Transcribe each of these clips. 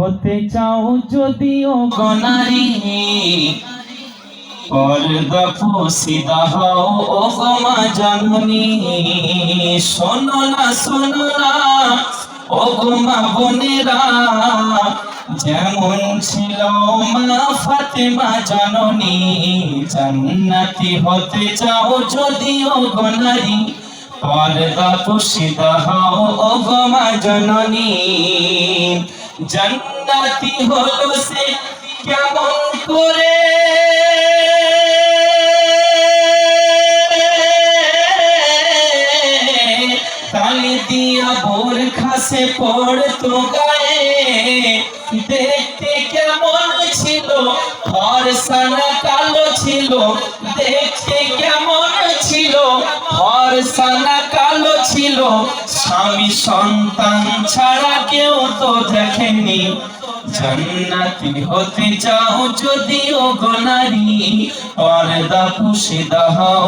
হতে চাও যদিও গনারি পর্দা পুসিদা হও, ও গোমা জননী। শোনো না শোনো না, ও গোমা বোনেরা। যেমন ছিল মা ফাতেমা জননী, জান্নাতি হতে চাও যদিও গনারি পর্দা পুসিদা হও, ও গোমা জননী। জান্নাতি হলো সে কেমন করে? তালি দিয়া বোর খাসে পড়তো গায়ে। দেখতে কেমন ছিল? ফরসানা কালো ছিল। দেখতে কেমন ছিল? ফরসানা কালো ছিল। স্বামী সন্তান ছাড়া কেউ তো দেখেনি। জান্নাতি হতে চাও যদিও গোনারি পর্দা পুষিদা হও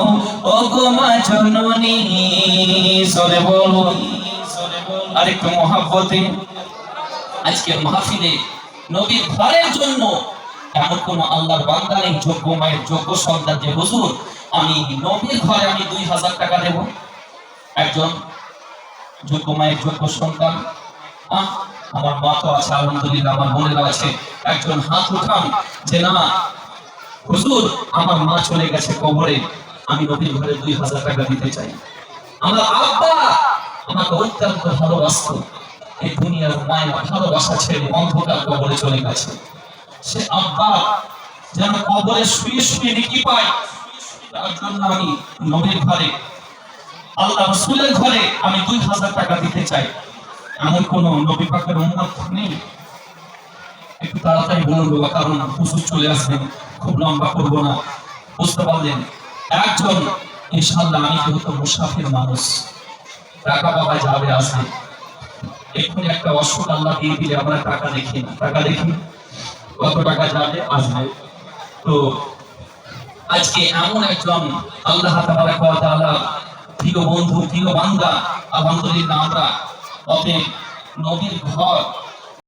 ও গো মা জননী। সরে বলো আরেকটু মহাব্বতে। আজকের মাহফিলে নবীর ঘরের জন্য এমন কোন আল্লাহর বান্দা নেই, যোগ্য মায়ের যোগ্য সন্তান যে হুজুর, আমি নবীর ঘরে আমি দুই হাজার টাকা দেব। একজন যোগ্য মায়ের যোগ্য সন্তান। আমার মা তো আছে, আলহামদুলিল্লাহ, আমার বোনেরা আছে। একজন হাত উঠান, যে না, হুজুর, আমার মা চলে গেছে কবরে, আমি নবীর ঘরে দুই হাজার টাকা দিতে চাই। আমার আব্বা, আমাকে অত্যন্ত ভালোবাসতো। এই দুনিয়ার মায়ের ভালোবাসা ছেড়ে অন্ধকার কবরে চলে গেছে। সে আব্বা যেন কবরে শুয়ে শুয়ে নেকি পায়, তার জন্য আমি নবীর ঘরে আল্লাহ রসুলের ঘরে আমি দুই হাজার টাকা দিতে চাই। এমন কোন নবী পাকের উন্মত নেই। একটু তাড়াতাড়ি বলুন বাবা, কারণ হুজুর চলে আসবেন খুব লম্বা করব না। বুঝতে পারলেন? একজন ইনশাল্লাহ আমি যেহেতু মুসাফির মানুষ, টাকা বাবা যাবে আসবে এক্ষুনি একটা অসুখ আল্লাহ দিয়ে দিলে আমরা টাকা দেখি না। টাকা দেখি? কত টাকা যাবে? আসবে। তো আজকে এমন একজন, আল্লাহ তাআলা প্রিয় বন্ধু প্রিয় বান্দা আলহামদুলিল্লাহ আমরা অতএব নবীর ঘর